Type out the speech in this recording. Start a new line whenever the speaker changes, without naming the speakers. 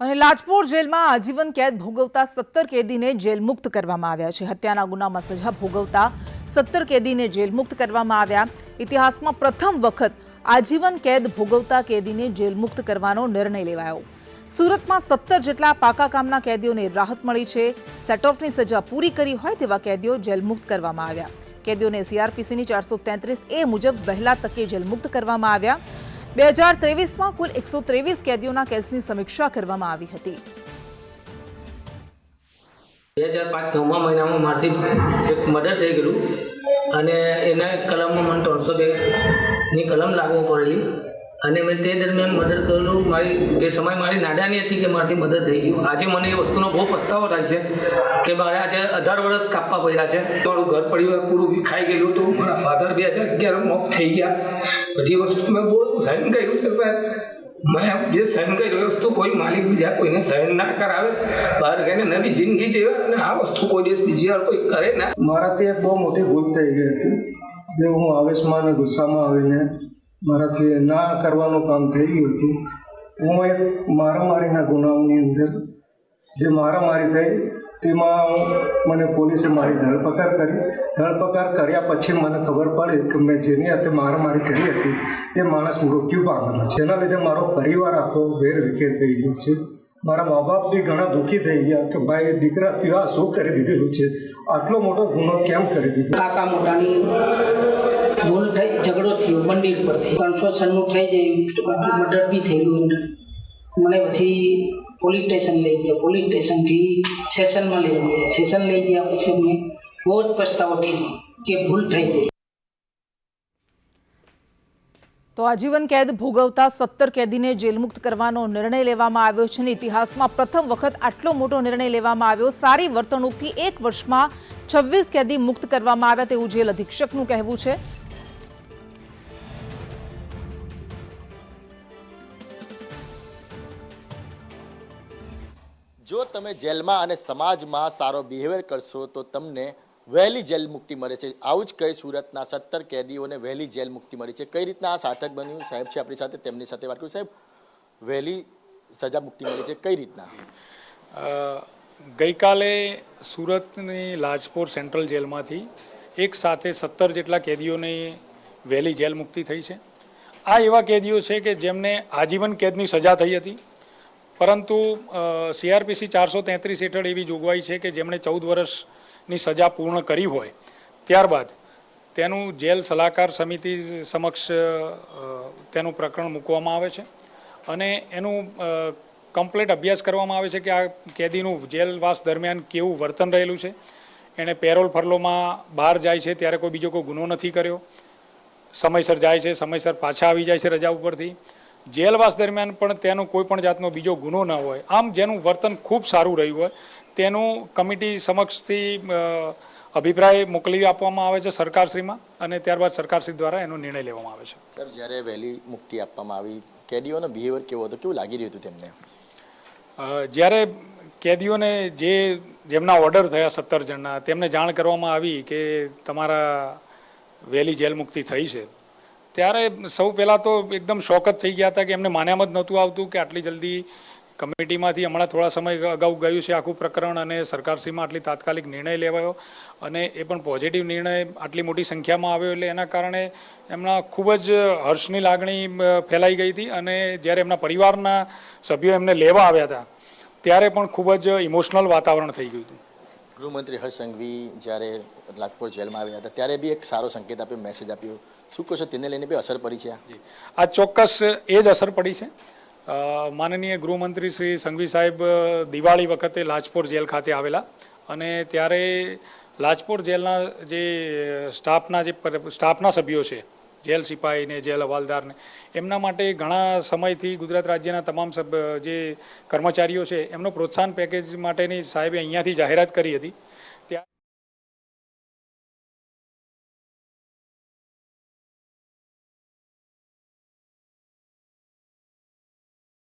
અને લાજપોર જેલમાં આજીવન કેદ ભોગવતા સત્તર કેદીને જેલ મુક્ત કરવામાં આવ્યા છે. હત્યાના ગુનામાં સજા ભોગવતા સત્તર કેદીને જેલ મુક્ત કરવામાં આવ્યા. ઇતિહાસમાં પ્રથમ વખત આજીવન કેદ ભોગવતા કેદીને જેલ મુક્ત કરવાનો નિર્ણય લેવાયો. સુરતમાં સત્તર જેટલા પાકા કામના કેદીઓને રાહત મળી છે. સેટ ઓફની સજા પૂરી કરી હોય તેવા કેદીઓ જેલ મુક્ત કરવામાં આવ્યા. કેદીઓને સીઆરપીસીની ચારસો તેત્રીસ એ મુજબ વહેલા તકે જેલ મુક્ત કરવામાં આવ્યા. બે હજાર ત્રેવીસમાં કુલ એકસો ત્રેવીસ કેદીઓના કેસની સમીક્ષા કરવામાં આવી હતી.
બે હજાર પાંચ નવમા મહિનામાં મારથી એક મર્ડર થઈ ગયેલું અને એના કલમમાં મને ત્રણસો બે ની કલમ લાગુ પડેલી અને મેં તે દરમિયાન મદદ કરેલું. મારી, તે સમય મારી નાદાની હતી કે મારાથી મદદ થઈ ગયું આજે મને એ વસ્તુનો બહુ પસ્તાવો થાય છે કે મારે આજે અઢાર વર્ષ કાપવા પડ્યા છે. મારું ઘર પરિવાર પૂરું બી ખાઈ ગયેલું હતું. મારા ફાધર બે હજાર અગિયાર મોત થઈ ગયા. બધી વસ્તુ મેં બહુ સહન કર્યું છે, સાહેબ. મેં જે સહન કર્યું એ વસ્તુ કોઈ માલિક બીજા કોઈને સહન ના કરાવે. બહાર ગઈને નવી જિંદગી જીવે અને આ વસ્તુ કોઈ દિવસ બીજી વાર કોઈ કરે ના.
મારાથી એક બહુ મોટી ભૂલ થઈ ગઈ હતી. જે હું આવેશમાં અને ગુસ્સામાં આવીને મારાથી ના કરવાનું કામ થઈ ગયું હતું. હું એક મારામારીના ગુનાઓની અંદર જે મારામારી થઈ તેમાં મને પોલીસે મારી ધરપકડ કરી. ધરપકડ કર્યા પછી મને ખબર પડી કે મેં જેની હાથે મારામારી કરી હતી તે માણસ મૃત્યુ પામેલો છે. એના લીધે મારો પરિવાર આખો વેર વિખેર થઈ ગયો છે. મારા મા બાપ બી ઘણા દુઃખી થઈ ગયા કે ભાઈ દીકરા તું આ શું કરી દીધેલું છે? આટલો મોટો ગુનો કેમ કરી દીધો?
કાકા મોટાની ભૂલ થઈ ઝઘડો થયો, મંદિર પરથી. ત્રણસો થઈ જાય મર્ડર બી થયેલું મને પછી પોલીસ સ્ટેશન લઈ ગયા, પોલીસ સ્ટેશનથી સેશનમાં લઈ ગયા. સેશન લઈ ગયા પછી અમને બહુ જ પસ્તાવો થયો કે ભૂલ થઈ ગઈ.
તો આજીવન કેદ ભોગવતા સત્તર કેદીને જેલમુક્ત કરવાનો નિર્ણય લેવામાં આવ્યો છે ઇતિહાસમાં પ્રથમ વખત આટલો મોટો નિર્ણય લેવામાં આવ્યો. સારી વર્તણૂકથી એક વર્ષમાં છવ્વીસ કેદી મુક્ત કરવામાં આવ્યા તેવું જેલ અધિક્ષકનું કહેવું છે.
જો તમે જેલમાં અને સમાજમાં સારો બિહેવિયર કરશો, તો તમને વહેલી જેલ મુક્તિ મળે છે. આવું જ કહી સુરતના સત્તર કેદીઓને વહેલી જેલ મુક્તિ મળી છે. કઈ રીતના આ સાર્થક બન્યું? સાહેબ છે આપણી સાથે, તેમની સાથે વાત કરું. સાહેબ, વહેલી સજા મુક્તિ મળી છે. કઈ રીતના?
ગઈકાલે સુરતની લાજપોર સેન્ટ્રલ જેલમાંથી એક સાથે સત્તર જેટલા કેદીઓની વહેલી જેલ મુક્તિ થઈ છે. આ એવા કેદીઓ છે કે જેમને આજીવન કેદની સજા થઈ હતી. પરંતુ સીઆરપીસી ચારસો તેત્રીસ હેઠળ એવી જોગવાઈ છે કે જેમણે ચૌદ વર્ષની સજા પૂર્ણ કરી હોય. ત્યારબાદ તેનું જેલ સલાહકાર સમિતિ સમક્ષ તેનું પ્રકરણ મૂકવામાં આવે છે અને એનું કમ્પ્લીટ અભ્યાસ કરવામાં આવે છે કે આ કેદીનું જેલવાસ દરમિયાન કેવું વર્તન રહેલું છે. એણે પેરોલ ફરલોમાં બહાર જાય છે ત્યારે કોઈ બીજો કોઈ ગુનો નથી કર્યો. સમયસર જાય છે, સમયસર પાછા આવી જાય છે રજા ઉપરથી. જેલવાસ દરમિયાન પણ તેનો કોઈ પણ જાતનો બીજો ગુનો ન હોય. આમ જેનું વર્તન ખૂબ સારું રહ્યું હોય તેનું કમિટી સમક્ષથી અભિપ્રાય મોકલી આપવામાં આવે છે સરકારશ્રીમાં અને ત્યારબાદ સરકારશ્રી દ્વારા એનો નિર્ણય લેવામાં આવે છે.
સર જ્યારે વહેલી મુક્તિ આપવામાં આવી કેદીઓનો બિહેવિયર કેવો હતો? કેવું લાગી રહ્યું હતું તેમને?
જ્યારે કેદીઓને જે જેમના ઓર્ડર થયા સત્તર જણના તેમને જાણ કરવામાં આવી કે તમારા વહેલી જેલ મુક્તિ થઈ છે ત્યારે સૌ પહેલાં તો એકદમ શોક જ થઈ ગયા હતા કે એમને માન્યામાં જ નહોતું આવતું કે આટલી જલ્દી કમિટીમાંથી હમણાં થોડા સમય અગાઉ ગયું છે આખું પ્રકરણ અને સરકારશ્રીમાં આટલી તાત્કાલિક નિર્ણય લેવાયો અને એ પણ પોઝિટિવ નિર્ણય આટલી મોટી સંખ્યામાં આવ્યો એટલે એના કારણે એમના ખૂબ જ હર્ષની લાગણી ફેલાઈ ગઈ હતી અને જ્યારે એમના પરિવારના સભ્યો એમને લેવા આવ્યા હતા, ત્યારે પણ ખૂબ જ ઇમોશનલ વાતાવરણ થઈ ગયું હતું.
ગૃહમંત્રી હર્ષ સંઘવી જ્યારે લાજપોર જેલમાં આવ્યા હતા, ત્યારે બી એક સારો સંકેત આપ્યો મેસેજ આપ્યો. શું કહો છો? તેને લઈને બી અસર પડી છે? આ?
ચોક્કસ એ જ અસર પડી છે. માનનીય ગૃહમંત્રી શ્રી સંઘવી સાહેબ દિવાળી વખતે લાજપોર જેલ ખાતે આવેલા અને ત્યારે લાજપોર જેલના જે સ્ટાફના જે સ્ટાફના સભ્યો છે, જેલ સિપાહીને, જેલ હવાલદારને એમના માટે ઘણા સમયથી ગુજરાત રાજ્યના તમામ જે કર્મચારીઓ છે, એમનો પ્રોત્સાહન પેકેજ માટેની સાહેબે અહીંયાથી જાહેરાત કરી હતી.